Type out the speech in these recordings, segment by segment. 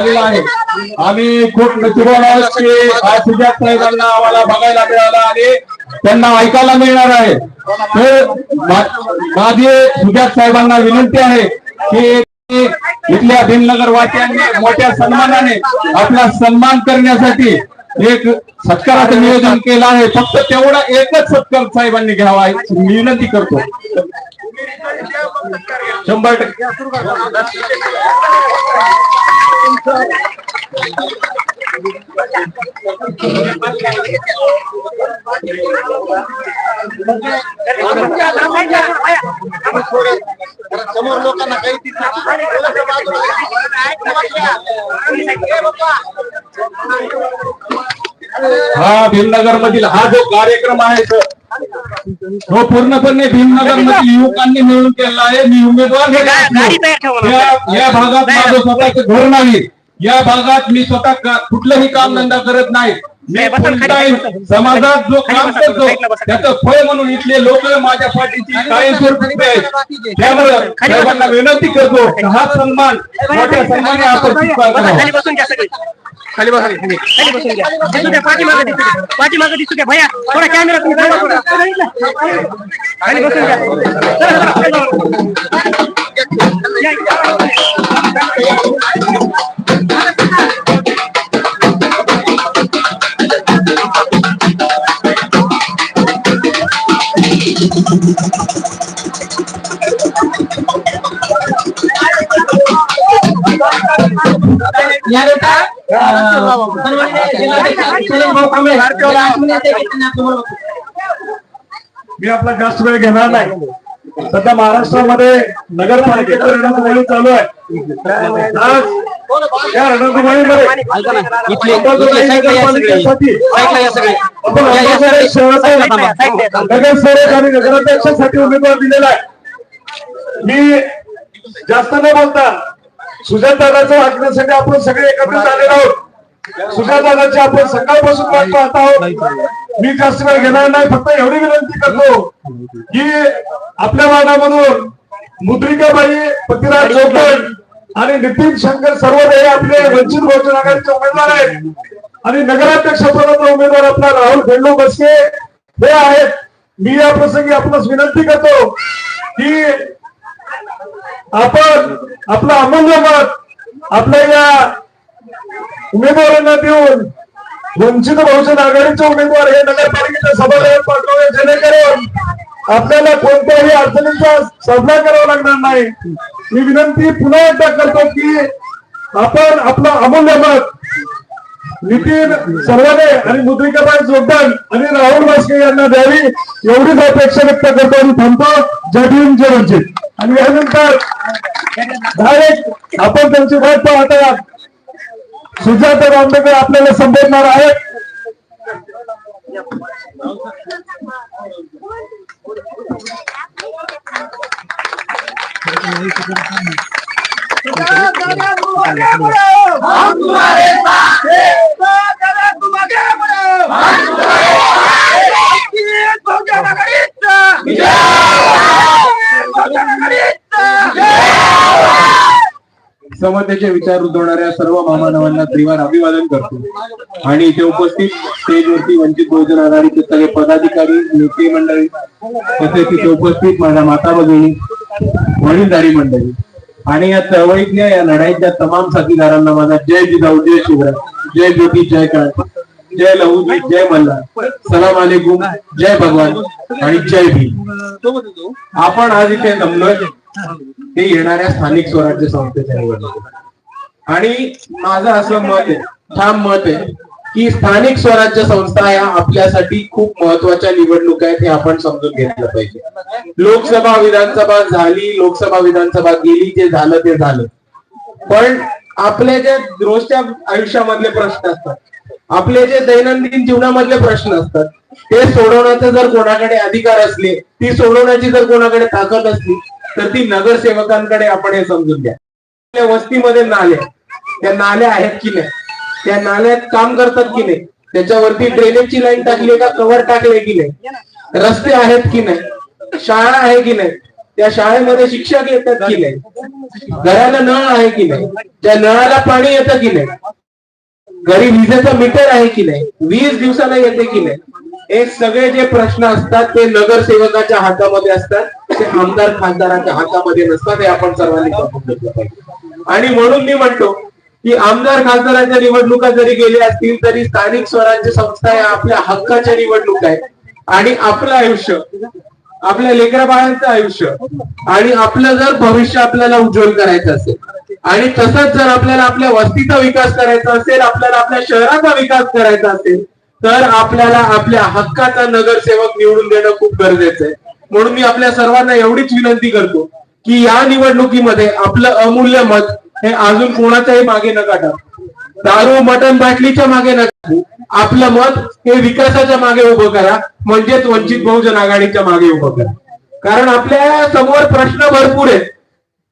झालेला आहे. आम्ही खूप नशिबान आहोत की आज सुजात साहेबांना आम्हाला बघायला मिळाला आणि त्यांना ऐकायला मिळणार आहे. तर माझी सुजात साहेबांना विनंती आहे की इथल्या भीमनगर वाट्यांनी मोठ्या सन्मानाने आपला सन्मान करण्यासाठी एक सत्काराचं नियोजन केलं आहे. फक्त तेवढा एकच सत्कार साहेबांनी घ्यावा मी विनंती करतो. शंभर टक्के. समोर लोकांना काही हा भीमनगर मधील हा जो कार्यक्रम आहे सर तो पूर्णपणे भीमनगर मधील युवकांनी मिळून केला आहे. मी उमेदवार हे. या- भागात माझं स्वतःचं घर नाही. या भागात मी स्वतः कुठलंही काम धंदा करत नाही. मी समाजात जो काम करतो त्याचं फळ म्हणून इथले लोक माझ्या पाठीची कायमस्वरूपी आहेत. त्यामुळे विनंती करतो हा सन्मान मोठ्या सन्माने आपण. खाली बसून घ्या सगळे. खाली बसा खाली. बसून घ्या. दिसू द्या पाठीमागे दिसू द्या. पाठीमागे दिसू द्या भैया. थोडा कॅमेरा तुम्ही. खाली बसून घ्या. चला, चला, मी आपला जास्त वेळ घेणार नाही. सध्या महाराष्ट्रामध्ये नगरपालिकेचं रणधुमाळी चालू आहे. आज या रणधुमाळीमध्ये नगरसेवक आणि नगराध्यक्षासाठी उमेदवार दिलेला आहे. मी जास्त न बोलता सुजात वाचण्यासाठी आपण सगळे एकत्र आलेलो आहोत. सुजातदादाची आपण सकाळपासून वाट पाहत आहोत. मी जास्त वेळ घेणार नाही फक्त एवढी विनंती करतो की आपल्या वार्डामधून मुद्रिकाबाई पतिराज चौकट आणि नितीन शंकर सर्वदे हे आपले वंचित बहुजन आघाडीचे उमेदवार आहेत. आणि नगराध्यक्ष पदाचा उमेदवार आपला राहुल भेंडू बसके. हे आहेत. मी या प्रसंगी आपणास विनंती करतो की आपण आपलं अमूल्य मत आपल्या या उमेदवारांना देऊन वंचित बहुजन आघाडीचे उमेदवार हे नगरपालिकेच्या सभागृहात पाठवावे जेणेकरून आपल्याला कोणत्याही अडचणीचा सामना करावा लागणार नाही. मी विनंती पुन्हा एकदा करतो की आपण आपलं अमूल्य मत नितीन सर्वाने आणि मुद्रिकाबाई जोगदान आणि राहुल भास्के यांना द्यावी. एवढीच अपेक्षा व्यक्त करतो आणि थांबतो. जय भीम जय वंचित. आणि यानंतर डायरेक्ट आपण त्यांची वाट पाहत आहात. सुजाता रामदेकर आपल्याला संबोधणार आहेत. समतेचे विचार रुजवणाऱ्या सर्व महामानवांना त्रिवार अभिवादन करतो. आणि इथे उपस्थित स्टेजवरती वंचित बहुजन आघाडीचे सगळे पदाधिकारी नेते मंडळी तसेच इथे उपस्थित माझ्या माता भगिनी वडीलधारी मंडळी आणि या चळवळीतल्या या लढाईतल्या तमाम साथीदारांना माझा जय जिजाऊ जय शिवराय जय ज्योती जय क्रांती. जय लहुजी जय मल्हार. सलाम अलेकुम जय भगवान. आणि जय भीम. आपण आज इथे जमलोय ते येणाऱ्या स्थानिक स्वराज्य संस्थेच्या निवडणुकीत. आणि माझं असं मत आहे ठाम मत आहे की स्थानिक स्वराज्य संस्था या आपल्यासाठी खूप महत्त्वाच्या निवडणुका आहेत हे आपण समजून घेतलं पाहिजे. लोकसभा विधानसभा झाली लोकसभा विधानसभा गेली जे झालं ते झालं. पण आपल्या ज्या रोजच्या आयुष्यामधले प्रश्न असतात आपले जे दैनंदिन जीवनामधले प्रश्न असतात ते सोडवण्याचे जर कोणाकडे अधिकार असले ती सोडवण्याची जर कोणाकडे ताकद असली तर ती नगरसेवकांकडे आपण हे समजून घ्या. आपल्या वस्तीमध्ये नाल्या त्या नाल्या आहेत की नाही? त्या नाल्यात काम करतात की नाही? त्याच्यावरती ड्रेनेजची लाईन टाकली का? कव्हर टाकले की नाही? रस्ते आहेत की नाही? शाळा आहे की नाही? त्या शाळेमध्ये शिक्षक येतात की नाही? घराला नळ आहे की नाही? त्या नळाला पाणी येतं की नाही? घरी विजेचं मीटर आहे की नाही? वीस दिवसाला येते की नाही? हे सगळे जे प्रश्न असतात ते नगरसेवकाच्या हातामध्ये असतात ते आमदार खासदारांच्या हातामध्ये नसतात हे आपण सर्वांनी आणि म्हणून मी म्हणतो की आमदार खासदारांच्या निवडणुका जरी गेल्या असतील तरी स्थानिक स्वराज्य संस्था या आपल्या हक्काच्या निवडणूक आहेत. आणि आपलं आयुष्य आपल्या लेकरा बाळांचं आयुष्य आणि आपलं जर भविष्य आपल्याला उज्ज्वल करायचं असेल आणि तसंच जर आपल्याला आपल्या वस्तीचा विकास करायचा असेल आपल्याला आपल्या शहराचा विकास करायचा असेल तर आपल्याला आपल्या हक्काचा नगरसेवक निवडून देणं खूप गरजेचं आहे. म्हणून मी आपल्या सर्वांना एवढीच विनंती करतो की या निवडणुकीमध्ये आपलं अमूल्य मत हे अजून कोणाच्याही मागे नका टाकू दारू मटण बाटलीच्या मागे नका आपलं मत हे विकासाच्या मागे उभं करा म्हणजेच वंचित बहुजन आघाडीच्या मागे उभं करा. कारण आपल्यासमोर प्रश्न भरपूर आहेत.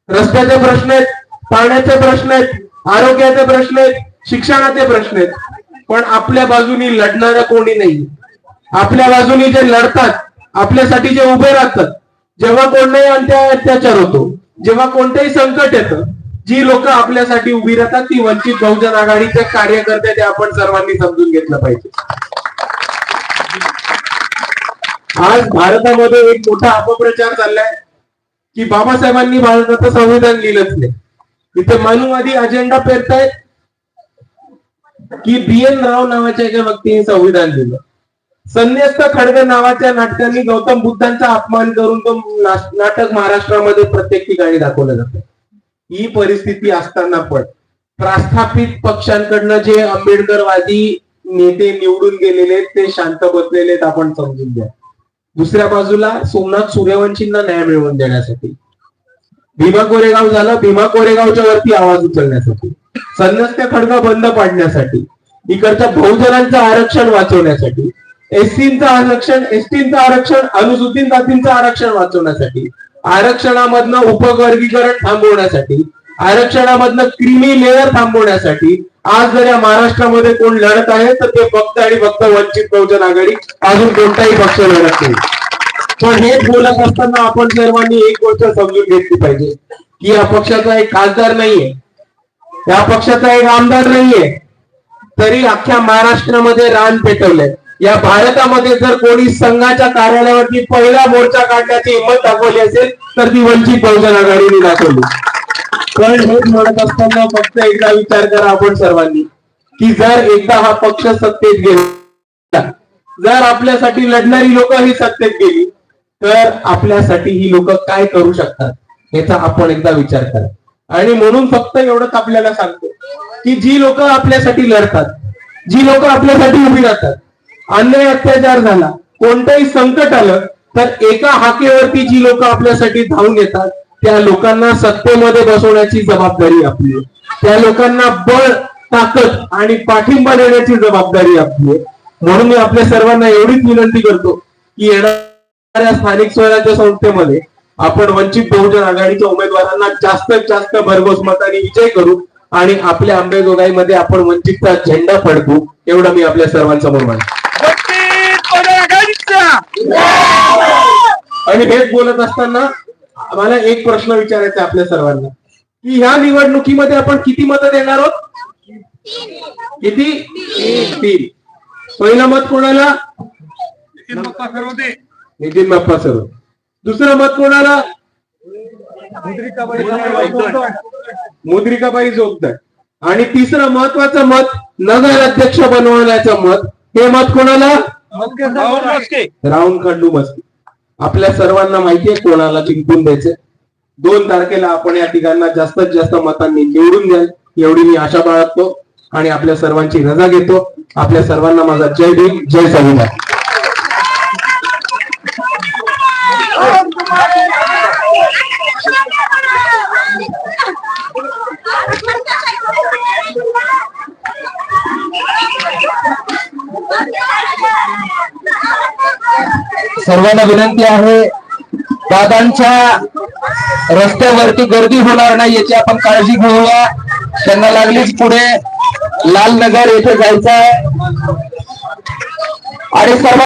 रस्त्याचे प्रश्न आहेत पाण्याचे प्रश्न आहेत आरोग्याचे प्रश्न आहेत शिक्षणाचे प्रश्न आहेत. पण आपल्या बाजूनी लढणारं कोणी नाही. आपल्या बाजूनी जे लढतात आपल्यासाठी जे उभे राहतात जेव्हा कोणताही अन्याय अत्याचार होतो जेव्हा कोणतंही संकट येतं जी लोक आपल्यासाठी उभी राहतात ती वंचित बहुजन आघाडीचे कार्यकर्ते ते आपण सर्वांनी समजून घेतलं पाहिजे. आज भारतामध्ये एक मोठा अपप्रचार चाललाय की बाबासाहेबांनी भारताचं संविधान लिहिलंच नाही. इथे मानववादी अजेंडा पेरतायत की बी एन राव नावाच्या एका व्यक्तीने संविधान दिलं. संन्यस्त खडग नावाच्या नाटकांनी गौतम बुद्धांचा अपमान करून तो नाटक महाराष्ट्रामध्ये प्रत्येक ठिकाणी दाखवलं जातं. ही परिस्थिती असताना पण प्रस्थापित पक्षांकडनं जे आंबेडकरवादी नेते निवडून गेलेले आहेत, ते शांत बसलेले आहेत, आपण समजून घ्या. दुसऱ्या बाजूला सोमनाथ सूर्यवंशींना न्याय मिळवून देण्यासाठी भीमा कोरेगाव झालं भीमा कोरेगावच्या वरती आवाज उचलण्यासाठी. सन्नस्ते खडका बंद पाडण्यासाठी. इकडच्या बहुजनांचं आरक्षण वाचवण्यासाठी. एसटीचं आरक्षण एसटींचं आरक्षण अनुसूचित जातींचं आरक्षण वाचवण्यासाठी. आरक्षणामधनं उपवर्गीकरण थांबवण्यासाठी. आरक्षणामधनं क्रिमी लेअर थांबवण्यासाठी. आज जर या महाराष्ट्रामध्ये कोण लढत आहे तर ते फक्त आणि फक्त वंचित बहुजन आघाडी. अजून कोणताही पक्ष लढत नाही. पण हेच बोलत असताना आपण सर्वांनी एक गोष्ट समजून घेतली पाहिजे की या पक्षाचा एक खासदार नाहीये. या पक्षाचा एक आमदार नाहीये. तरी अख्ख्या महाराष्ट्रामध्ये रान पेटवलंय. या भारतामध्ये जर कोणी संघाच्या कार्यालयावरती पहिला मोर्चा काढण्याची हिंमत दाखवली असेल तर ती वंचित बहुजन आघाडीने दाखवली. पण हेच म्हणत असताना फक्त एकदा विचार करा आपण सर्वांनी की जर एकदा हा पक्ष सत्तेत गेला जर आपल्यासाठी लढणारी लोक ही सत्तेत गेली तर आपल्यासाठी ही लोक काय करू शकतात याचा आपण एकदा विचार करा आणि म्हणून फक्त एवढंच आपल्याला सांगतो की जी लोक आपल्यासाठी लढतात जी लोक आपल्यासाठी उभी राहतात अन्याय अत्याचार झाला कोणतंही संकट आलं तर एका हाकेवरती जी लोक आपल्यासाठी धावून येतात त्या लोकांना सत्तेमध्ये बसवण्याची जबाबदारी आपली आहे. त्या लोकांना बळ ताकद आणि पाठिंबा देण्याची जबाबदारी आपली आहे म्हणून मी आपल्या सर्वांना एवढीच विनंती करतो की येणाऱ्या स्थानिक स्वराज्य संस्थेमध्ये आपण वंचित बहुजन आघाडीच्या उमेदवारांना जास्तीत जास्त भरघोस मताने विजय करू आणि आपल्या अंबेजोगाईमध्ये आपण वंचितचा झेंडा फडकू एवढं मी आपल्या सर्वांसमोर आणि हेच बोलत असताना मला एक प्रश्न विचारायचा आहे आपल्या सर्वांना. की ह्या निवडणुकीमध्ये आपण किती मतं देणार आहोत? किती? तीन. पहिलं मत कोणाला? नितीन बाप्पा सर. दुसरं मत कोणाला? मुद्रिकाबाई जोगदार आणि तिसरं महत्वाचं मत नगर अध्यक्ष बनवण्याचं मत हे मत कोणाला? राहुल खंडू मस्ती आपल्या सर्वांना माहिती आहे कोणाला जिंकून द्यायचे दोन तारखेला आपण या ठिकाणा जास्तीत जास्त मतांनी निवडून द्याल एवढी मी आशा बाळगतो. आणि आपल्या सर्वांची रजा घेतो. आपल्या सर्वांना माझा जय भीम जय संविधान सर्वांना विनंती आहे दादांच्या रस्त्यावरती गर्दी होणार नाही याची आपण काळजी घेऊया. त्यांना लागलीच पुढे लालनगर येथे जायचं आहे. आणि सर्व